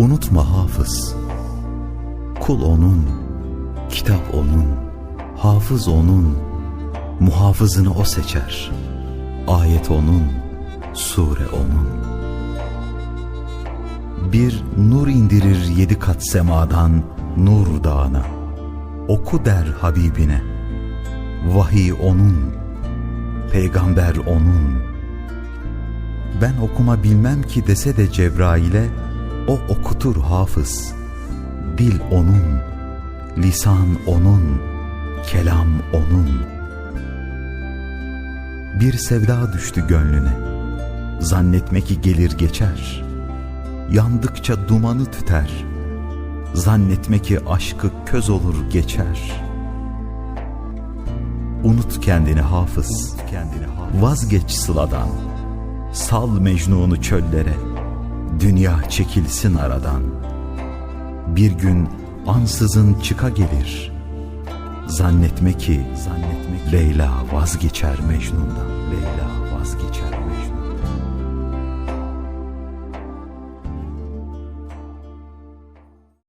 Unutma hafız. Kul onun, kitap onun, hafız onun, muhafızını o seçer. Ayet onun, sure onun. Bir nur indirir yedi kat semadan nur dağına. Oku der Habibine. Vahiy onun, peygamber onun. Ben okuma bilmem ki dese de Cebrail'e o okutur hafız. Dil onun, lisan onun, kelam onun. Bir sevda düştü gönlüne. Zannetme ki gelir geçer. Yandıkça dumanı tüter. Zannetme ki aşkı köz olur geçer. Unut kendini hafız. Vazgeç sıladan. Sal Mecnun'u çöllere. Dünya çekilsin aradan. Bir gün ansızın çıka gelir. Zannetme ki, zannetme ki Leyla vazgeçer Mecnun'dan.